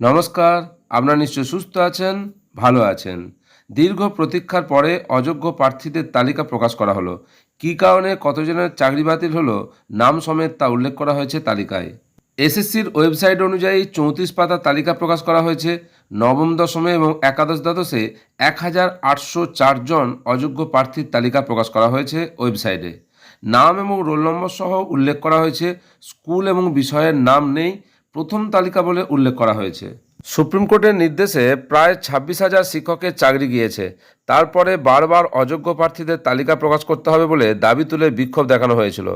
নমস্কার, আপনারা নিশ্চয় সুস্থ আছেন, ভালো আছেন। দীর্ঘ প্রতীক্ষার পরে অযোগ্য প্রার্থীদের তালিকা প্রকাশ করা হলো। কী কারণে কতজনের চাকরি বাতিল হলো, নাম সমেত তা উল্লেখ করা হয়েছে তালিকায়। এসএসসির ওয়েবসাইট অনুযায়ী চৌত্রিশ পাতার তালিকা প্রকাশ করা হয়েছে। নবম দশমে এবং একাদশ দ্বাদশে এক হাজার আটশো চারজন অযোগ্য প্রার্থীর তালিকা প্রকাশ করা হয়েছে ওয়েবসাইটে। নাম এবং রোল নম্বর সহ উল্লেখ করা হয়েছে। স্কুল এবং বিষয়ের নাম নেই প্রথম তালিকা বলে উল্লেখ করা হয়েছে। সুপ্রিম কোর্টের নির্দেশে প্রায় ছাব্বিশ হাজার শিক্ষকের চাকরি গিয়েছে। তারপরে বারবার অযোগ্য প্রার্থীদের তালিকা প্রকাশ করতে হবে বলে দাবি তুলে বিক্ষোভ দেখানো হয়েছিল।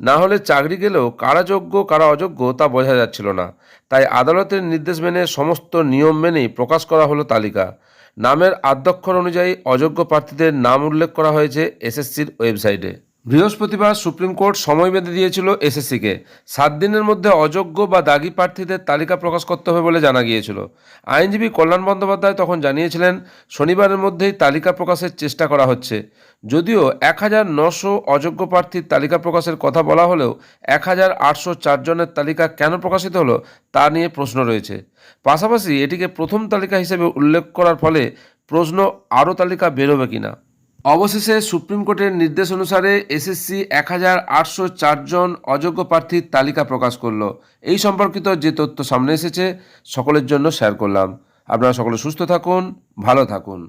না হলে চাকরি গেলেও কারা যোগ্য, কারা অযোগ্য তা বোঝা যাচ্ছিল না। তাই আদালতের নির্দেশ মেনে সমস্ত নিয়ম মেনেই প্রকাশ করা হলো তালিকা। নামের আদ্যক্ষর অনুযায়ী অযোগ্য প্রার্থীদের নাম উল্লেখ করা হয়েছে এসএসসির ওয়েবসাইটে। বৃহস্পতিবার সুপ্রিম কোর্ট সময় বেঁধে দিয়েছিল এসএসসিকে। সাত দিনের মধ্যে অযোগ্য বা দাগি প্রার্থীদের তালিকা প্রকাশ করতে হবে বলে জানা গিয়েছিল। আইনজীবী কল্যাণ বন্দ্যোপাধ্যায় তখন জানিয়েছিলেন, শনিবারের মধ্যেই তালিকা প্রকাশের চেষ্টা করা হচ্ছে। যদিও এক হাজার নশো অযোগ্য প্রার্থীর তালিকা প্রকাশের কথা বলা হলেও এক হাজার আটশো চারজনের তালিকা কেন প্রকাশিত হলো তা নিয়ে প্রশ্ন রয়েছে। পাশাপাশি এটিকে প্রথম তালিকা হিসেবে উল্লেখ করার ফলে প্রশ্ন আরও তালিকা বেরোবে কিনা। অবশেষে সুপ্রিম কোর্টের নির্দেশ অনুসারে এসএসসি এক হাজার আটশো চারজন অযোগ্য প্রার্থীর তালিকা প্রকাশ করল। এই সম্পর্কিত যে তথ্য সামনে এসেছে, সকলের জন্য শেয়ার করলাম। আপনারা সকলে সুস্থ থাকুন, ভালো থাকুন।